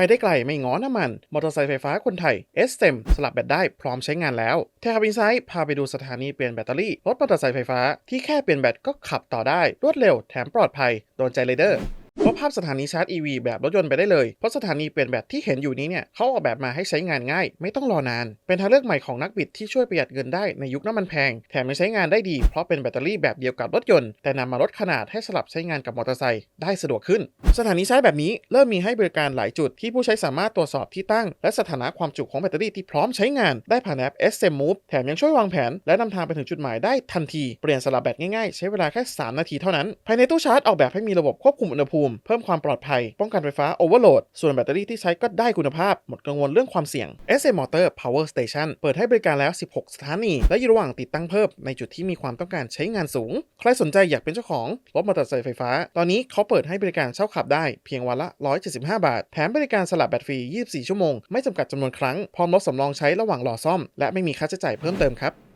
ไปได้ไกลไม่ง้อน้ำมัน มอเตอร์ไซค์ไฟฟ้าคนไทย s อ m สลับแบตได้พร้อมใช้งานแล้วเทคบินไซต์พาไปดูสถานีเปลี่ยนแบตเตอรี่รถมอเตอร์ไซค์ไฟฟ้าที่แค่เปลี่ยนแบตก็ขับต่อได้รวดเร็วแถมปลอดภัยโดนใจเลยเด้อร์าะภาพสถานีชาร์จ EV แบบรถยนต์ไปได้เลย เพราะสถานีเปลี่ยนแบตที่เห็นอยู่นี้เนี่ยเขาออกแบบมาให้ใช้งานง่าย ไม่ต้องรอนาน เป็นทางเลือกใหม่ของนักบิดที่ช่วยประหยัดเงินได้ในยุคน้ำมันแพง แถมยังใช้งานได้ดีเพราะเป็นแบตเตอรี่แบบเดียวกับรถยนต์ แต่นำมาลดขนาดให้สลับใช้งานกับมอเตอร์ไซค์ได้สะดวกขึ้น สถานีชาร์จแบบนี้เริ่มมีให้บริการหลายจุดที่ผู้ใช้สามารถตรวจสอบที่ตั้ง และสถานะความจุของแบตเตอรี่ที่พร้อมใช้งานได้ผ่านแอป SM Move แถมยังช่วยวางแผน และนำทางไปถึงจุดหมายได้ทันที เปลี่ยนสลับแบตง่ายๆ ใช้เวลาแค่ 3 นาทีเท่านั้น ภายในตู้ชาร์จออกแบบให้มีระบบควบคุมอุณหภูมิเพิ่มความปลอดภัย ป้องกันไฟฟ้าโอเวอร์โหลด ส่วนแบตเตอรี่ที่ใช้ก็ได้คุณภาพ หมดกังวลเรื่องความเสี่ยง SM Motor Power Station เปิดให้บริการแล้ว 16 สถานี และอยู่ระหว่างติดตั้งเพิ่มในจุดที่มีความต้องการใช้งานสูง ใครสนใจอยากเป็นเจ้าของรถมอเตอร์ไซค์ไฟฟ้า ตอนนี้เขาเปิดให้บริการเช่าขับได้เพียงวันละ 175 บาท แถมบริการสลับแบตฟรี 24 ชั่วโมง ไม่จำกัดจำนวนครั้ง พร้อมรถสำรองใช้ระหว่างรอซ่อม และไม่มีค่าใช้จ่ายเพิ่มเติมครับ